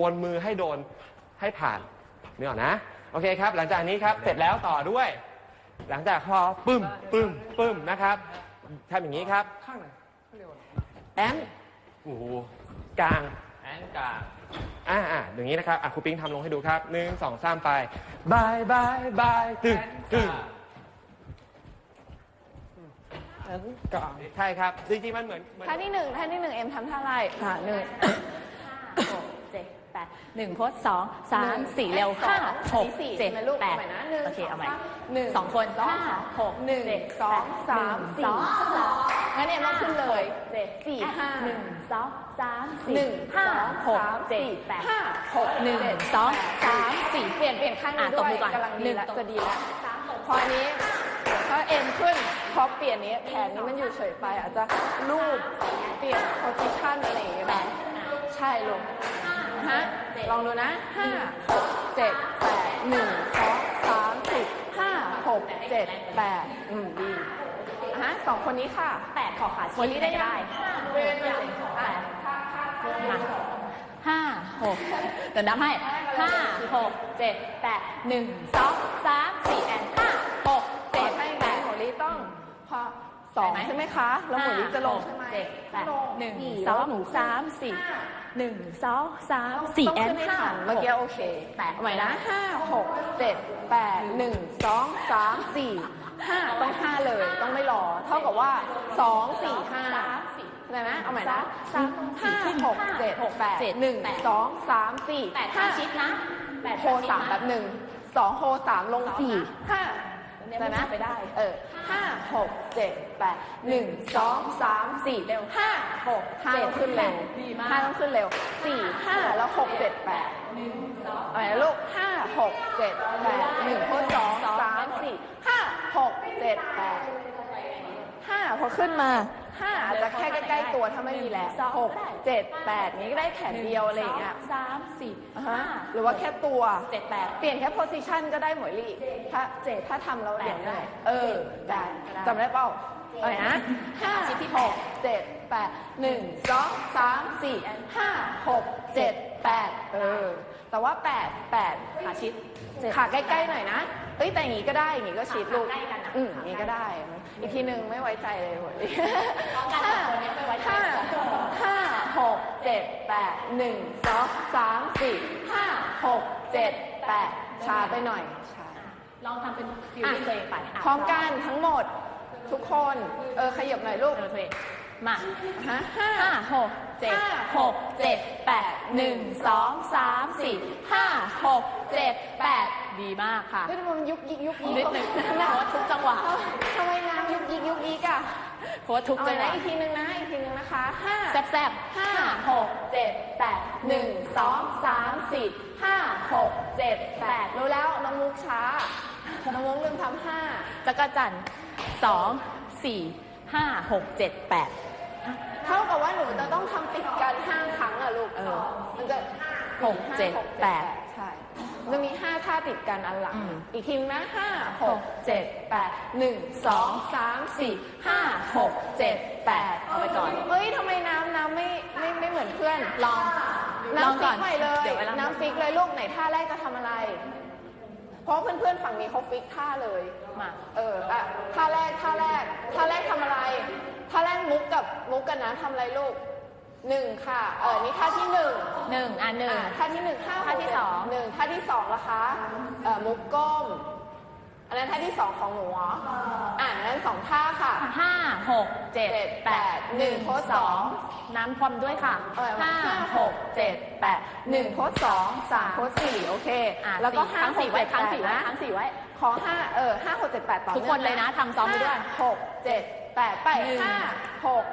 วนมือให้โดนให้ผ่านนี่ออกนะ โอเคครับ หลังจากนี้ครับ เสร็จแล้วต่อด้วย หลังจากพอปึ้มปึ้มปึ้มนะครับทำอย่างนี้ครับ ข้างไหนแอนโอ้โหกลางแอนกาอ่าอ่าอย่างนี้นะครับ อะครูปิ๊งทำลงให้ดูครับหนึ่งสองสามไปบายบายบายตึงตึงแอนกาใช่ครับ จริงๆมันเหมือนเหมือน ท่าที่หนึ่งท่าที่หนึ่งเอ็มทำท่าอะไรค่ะหนึ่งหกเจ็ ดแปดหนึ่งโพสสองสามสี่เร็วห้าหกสี่เจ็ดใช่ไหมลูกแปดเอาใหม่นะหนึ่งโอเคเอาใหม่หนึ่งสองคนสองห้าหกหนึ่งเจ็ดสองสามหนึ่งสี่สองงั้นเอ็มต้องขึ้นเลยเจ็ดสี่ห้าหนึ่งสองสามสี่หนึ่งห้าสองหกสามเจ็ดสี่แปดห้าหกหนึ่งเจ็ดสองแปดสามสี่เปลี่ยนเปลี่ยนข้างนี้อะด้ตบวยมือก่อนกำลังหดีนึ่งแล้วตบจะดีแล้วพออันนี้ถ้าเอ็มขึ้นพอเปลี่ยนนี้แขนนี้มันอยู่เฉยไปอาจจะลูบเปลี่ยนโพซิชันอะไรอย่างเงี้ยแปดใช่ลูก ฮะลองดูนะห้าหกเจ็ดแปดหนึ่งสองสามสี่ห้าหกเจ็ดแปดอืมดีฮะสองคนนี้ค่ะแปดขอขาคชี้นนี้ได้ได้ได้ได้แปดมาห้าหกเดี๋ยวนับให้ห้าหกเจ็ดแปดหนึ่งสองสามสี่แอนห้าหกเจ็เจ็ดดให้ไหมแปดหมอลีต้องพอสองได้ไหมใช่ไหมคะ แล้วหมอลีจะลงใช่ไหมเจ็ดแปดลงหนึ่งสี่สองแล้วหนูสามสี่ หนึ่งสองสามสี่ต้องแอนขึ้นให้ห้าทันเมื่อกี้โอเคแปดเอาใหม่นะห้าหกเจ็ดแปดหนึ่งสองสามสี่ห้าต้องห้าเลยต้องไม่รอ เท่ากับว่าสองสี่ห้าสามสี่อะไรนะเอาใหม่นะสามห้าหกเจ็ดแปดเจ็ดหนึ่งแปดสองสามสี่แปดห้าห้าชิดนะแปดโฮสามแบบหนึ่งสองโฮสามลงสี่ห้าเนี่ยได้ไหมมันจะไปได้ เออห้า หกเจ็ดแปดหนึ่งสองสามสี่เร็วห้าหกห้าต้องขึ้นเร็วดีมาก ห้าต้องขึ้นเร็วสี่ห้าแล้วหกเจ็ดแปดเอาไหนลูกห้าหกเจ็ดแปดหนึ่งโฮสองสามสี่ห้าหกเจ็ดแปด ห้าพอขึ้นมาห้าอาจจะแค่ใกล้ๆตัวถ้าไม่มีแล้วหกเจ็ดแปดนี้ก็ได้แขนเดียวอะไรอย่างเงี้ยสามสี่อ่าห้าฮะหรือว่าแค่ตัว เจ็ดแปด เปลี่ยนแค่ position ก็ได้หมวยลี่ถ้าเจถ้าทำแล้วเดี๋ยวแปดได้เออได้ได้จำได้เปล่าอะไรนะห้าชิ้นที่หแปกดเจ็ดแปดหนึ่งสองสามสี่ห้าหกเจ็ด แปดเออ แต่ว่าแปดแปดขาชิดเจ็ด ขาใกล้ๆหน่อยนะ เอ้ยแต่อย่างงี้ก็ได้อย่างงี้ก็ชิดลูกขาใกล้กันอะอืมอย่างงี้ก็ได้ อีกทีหนึ่งไม่ไว้ใจเลยหมวยลี่พร้อมกันสองคนนี้ไม่ไว้ใจ ห้าห้าหกเจ็ดแปดหนึ่งสองสามสี่ห้าหกเจ็ดแปดช้าไปหน่อยช้า ลองทำเป็นฟิลลิ่งตัวเองไปะพร้อมกันทั้งหมดทุกคน เออขยับหน่อยลูก เออตัวเอง มาฮะห้าห้าหกเจ็ดห้าหกเจ็ดแปดหนึ่งสองสามสี่ห้าหกเจ็ดแปดดีมากค่ะ เฮ้ยทำไมมันยุกยิกยุกยิกนิดหนึ่งโค้ดทุกจังหวะทำไมน้ำยุกยิกยุกยิกอะโค้ดทุกเอาจังหนะวะอีกทีหนึ่งนะอีกทีหนึ่งนะคะห้าแซ่บแซ่บห้าหกเจ็ดแปดหนึ่งสองสามสี่ห้าหกเจ็ดแปดรู้แล้วน้องมุกช้าน้องมุกลืมทำห้าจักรจันทร์สองสี่ห้าหกเจ็ดแปด เท่ากับว่าหนูจะต้องทำติดกันห้าครั้งอะลูกเออมันจะหกเจ็ดแปด ใช่มันมีห้าท่าติดกันอันหลัง อืม อีกทีนะห้าหกเจ็ดแปดหนึ่งสองสามสี่ห้าหกเจ็ดแปดเอาไปก่อน เฮ้ยทำไมน้ำน้ำไม่ไม่ไม่เหมือนเพื่อนลองลองน้ำก่ฟิอกนใหม่เลยเดี๋ยวไว้ลอง น้ำฟิกเลยลูกไหนท่าแรกจะทำอะไร เพราะเพื่อนๆฝั่งนี้เขาฟิกท่าเลย มา เอออะท่าแรกท่าแรกท่าแรกทำอะไร ท่าแรกมุกกับมุกกันนะทำอะไรลูกหนึ่งค่ะ เออนี่ท่าที่หนึ่งหนึ่งอะหนึ่ง อะท่าที่หนึ่งห้าท่าที่สอง หนึ่งท่าที่สองละคะ เอ่อมุกก้ม อันนั้นท่าที่สองของหนูเหรออ่านั้นสองท่าค่ะ ห้าหกเจ็ดเจ็ดแปดหนึ่งโพสต์สองน้ำความด้วยค่ะเออห้าห้าหหกกเจ็เจ็ดดแปดหนึ่งโพสต์สองสามโพสต์สี่โอเค อะแล้วก็สี่ห้าทั้งสี่ไว้หกทั้งเจ็ดสี่ไว้แปดนะทั้งสี่ไว้ ขอห้าเออห้าหกเจ็ดแปดต่อทุกคนเลยนะทำซ้อมไปด้วย ห้าหกเจ็ด แปดไปหนึ่ง ห้าหก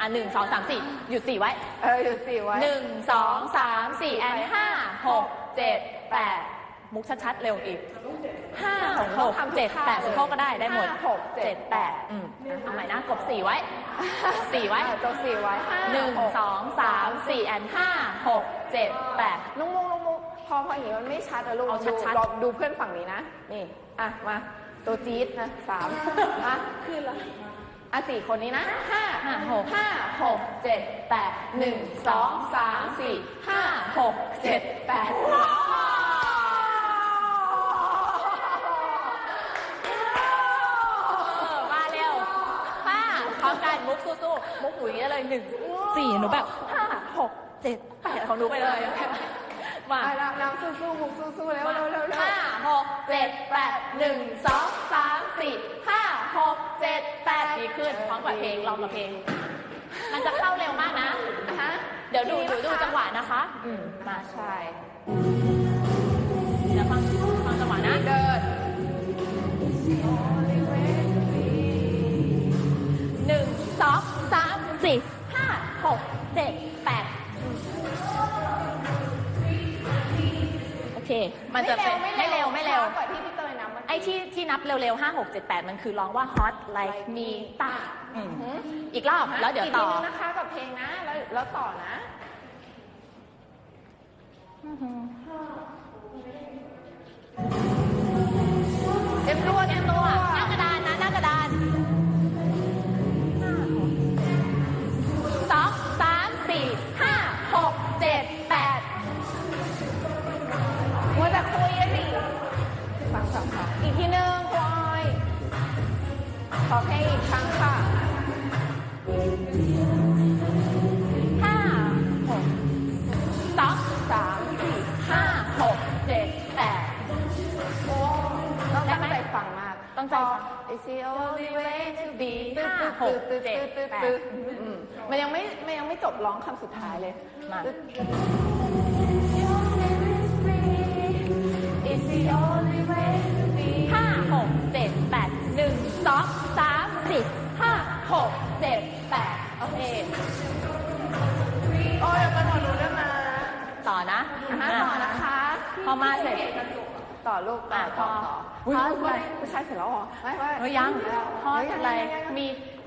อะหนึ่งสองสามสี่หยุดสี่ไว้เอออยู่สี่ไว้หนึ่งสองสามสี่แอนห้าหกเจ็ดแปดมุกชัดๆเร็วอีกห้าหกหกเจ็ดแปดสุดโคกก็ได้ได้หมดห้าหกเจ็ดแปดอืมอะเอาใหม่นะกบสี่ไว้สี่ไว้ เออตัวสี่ไว้ห้าหนึ่งกสองสามสี่แอนห้าหกเจ็ดแปด น้องมุกน้องมุกพอพออย่างนี้มันไม่ชัดอะลูกเอาชัดๆดูลองดูเพื่อนฝั่งนี้นะ นี่ อะ มา ตัวจี๊ดนะสามอะ ขึ้นละ อะสี่คนนี้นะห้าห้าหกห้าหกเจ็ดแปดหนึ่งสองสามสี่ห้าหกเจ็ดแปดเออมาเร็วห้าพร้อมกันมุกสู้ๆมุกหนูอย่างนี้เลยหนึ่งสี่หนูแบบห้าหกเจ็ดแปดของหนูไปเลยมาอะน้ำน้ำสู้ๆบุกสู้ๆเร็วเร็วเร็วเร็วห้าหกเจ็ดแปดหนึ่งสองสามสี่ห้าห กเจ็ดแปดดีขึ้นพร้อมกับเพลงลองกับเพลง มันจะเข้าเร็วมากนะอะฮะเดี๋ยวดูเดี๋ยวดูจังหวะนะคะ อืมมาใช่เดี๋ยวฟังฟังจังหวะนะเดินหนึ่งสองสามสี่ห้าหกเจ็ดแปดโอเค มันจะเป็นไม่เร็วไม่เร็วช้ากว่าที่ ไอ้ที่ที่นับเร็วๆห้าหกเจ็ดแปดมันคือร้องว่า hot like me ตาอืมอีกรอบแล้วเดี๋ยวต่อกทีนึงนะคะกับเพลงนะ แล้วแล้วต่อนะ เต็มตัวเตรีเต็ยมมตัตัว ตั้งใจฟัง I see only way to be ห้าหกเจ็ดแปดอืมมันยังไม่มันยังไม่จบร้องคำสุดท้ายเลย มา It's the only way to be ห้าหกเจ็ดแปดหนึ่งสองสามสี่ห้าหกเจ็ดแปดโอเค โอ้ยเดี๋ยวกันหมดรู้แล้วนะต่อนะอะฮะต่อนะคะ พอมาเสร็จ ต่อลูกต่ออะต่อต่อต่ออุ๊ยฮะอุ๊ยไม่ไม่ใช่เสร็จแล้วเหรอไม่ไม่เฮ้ยยังฮอตอะไรมี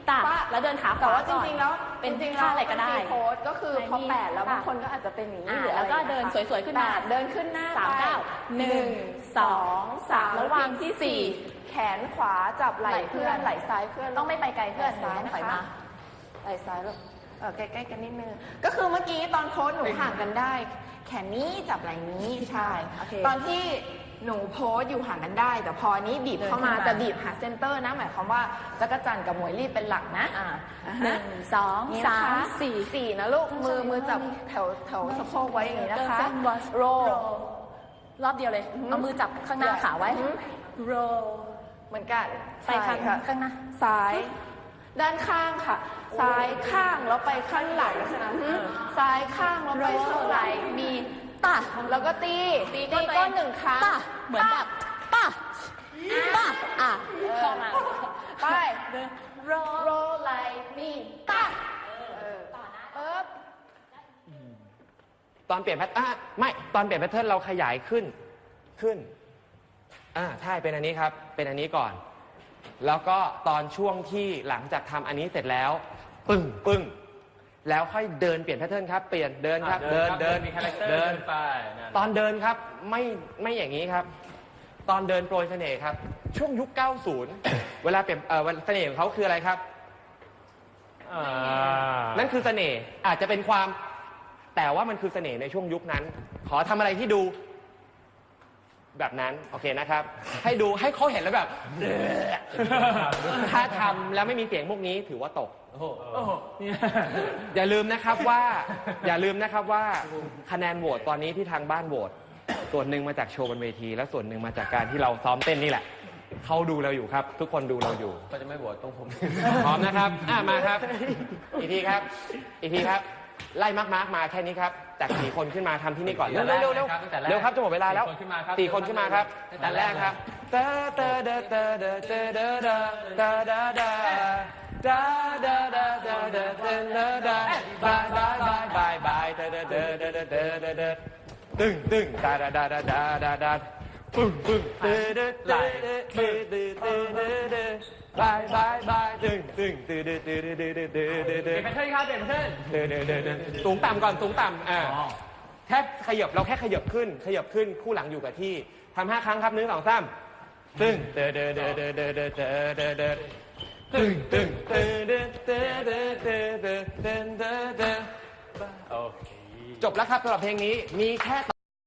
ตาแล้วเดินขาขแต่วาว่าจก่อนริงๆแล้วเป็นจริงๆท่าแล้วอะไรก็ได้ฟรีโพสก็คือพอไม่มีแปดแล้วค่ะบางคนก็อาจจะเป็นอย่างนี้อ่าหรืออะไรแล้วก็อย่างเดิงี้นค่ะสวยๆขึ้นมาแปดเดินขึ้นหน้าสามไปเก้าหนึ่งสองสามแล้ววางที่สี่แขนขวาจับไหล่ไหล่เพื่เพื่ออนนไหล่ซ้ายเพื่อนต้องไม่ไปไกลเพื่อนไหล่ซ้ายนะนะคะมาไหล่ซ้ายลูกเออใกล้ๆกันนิดนึงก็คือเมื่อกี้ตอนโพสหนูห่างกันได้ แขนนี้จับไหล่นี้ใช่โอเคตอนที่ หนูโพสอยู่ห่างกันได้ แต่พออันนี้บีบเข้ามาเดินเข้ามา แต่บีบหาเซนเตอร์นะหมายความว่าจักรจันทร์กับหมวยลี่เป็นหลักนะอ่าอ่าหฮะนึ่งสองนี่สานะคะมสี่ สี่นะลูกมือมือจับแถวแถวสะโพกไว้อย่างนี้นะคะโร รอบเดียวเลย เอามือจับข้างหน้าขาไว้โร เหมือนกันไปข้างใช่ค่ะข้างหน้า ซ้าย ด้านข้างค่ะ ซ้ายข้างแล้วไปข้างหลังฉะนั้นซ้ายข้างแล้วโรไปข้างหไหลลังมี ตาแล้วก็ตีตีตีตัวเอง ก้นหนึ่งครั้งตาเหมือนแบบป้าป้าอะเข้ามาไปโรโรไลมีตาเออเออตอนเปลี่ยนแพทอะไม่ตอนเปลี่ยนแพทเทิร์นเราขยายขึ้นขึ้นอ่าใช่เป็นอันนี้ครับ เป็นอันนี้ก่อน แล้วก็ตอนช่วงที่หลังจากทำอันนี้เสร็จแล้ว ปึ้งปึ้ง แล้วค่อยเดินเปลี่ยนแพทเทิร์นครับ เปลี่ยนเดินครับ เดินเดินมีคาแรคเตอร์เดิเดินนไปนั่นตอนเดินครับไม่ไม่อย่างนี้ครับ ตอนเดินโปรยเสน่ห์ครับ ช่วงยุค 90 เวลาเปลี่ยนเอ่อเสน่ห์ของเขาคืออะไรครับ อ่านั่นคือเสน่ห์อาจจะเป็นความ แต่ว่ามันคือเสน่ห์ในช่วงยุคนั้น ขอทำอะไรที่ดู แบบนั้น โอเคนะครับ ให้ดูให้เขาเห็นแล้วแบบ ถ้าทำแล้วไม่มีเสียงพวกนี้ถือว่าตก โอ้โหโอ้โหเนี่ยอย่าลืมนะครับว่า อย่าลืมนะครับว่าคะแนนโหวตตอนนี้ที่ทางบ้านโหวตส่วนหนึ่งมาจากโชว์บนเวที และส่วนหนึ่งมาจากการที่เราซ้อมเต้นนี่แหละเขาดูเราอยู่ครับ ทุกคนดูเราอยู่ ก็จะไม่โหวตตรงผม พร้อมนะครับ อะมาครับ อีกทีครับ อีกทีครับ ไล่มากมากมาแค่นี้ครับ จากสี่คนขึ้นมาทำที่นี่ก่อนเร็วเร็วเร็วเร็วเร็วครับจะหมดเวลาแล้วสี่คนขึ้นมาครับตั้แต่แรกครับเตอเตอเดอเตอเดอเตอเดอเดอเตอเดอเดอเตอเดอเดอเตอเดอเตอเดอเดอบายบายบายบายบายเตอเดอเดอเตอเดอเตอเดอเตอตึ้งตึ้งดาดาดาดาดาดาดาปึ้งปึ้งเตอเดอเตอเดอเตอเดอเตอเดอ บายบายบายตึ้งตึ้งตึ้งเดอเดอเดอเดอเดอเดอเดเปลี่อยนแพทเทิร์นครับเปลี่ยนแพทเทิร์นเดินเดินเดินเดินสูงต่ำก่อนสูงต่ำอ่าอ๋อแค่ขยับเราแค่ขยับขึ้นขยับขึ้นคู่หลังอยู่กับที่ทำห้าครั้งครับหนึ่งสองสามซึ่งเดินเดินเดินเดินเดินเดินเดินเดินเดินตึงตึงตึงตึงตึงตึงตึงตึงตึงตึงตึงโอเคจบแล้วครับสำหรับเพลงนี้มีแค่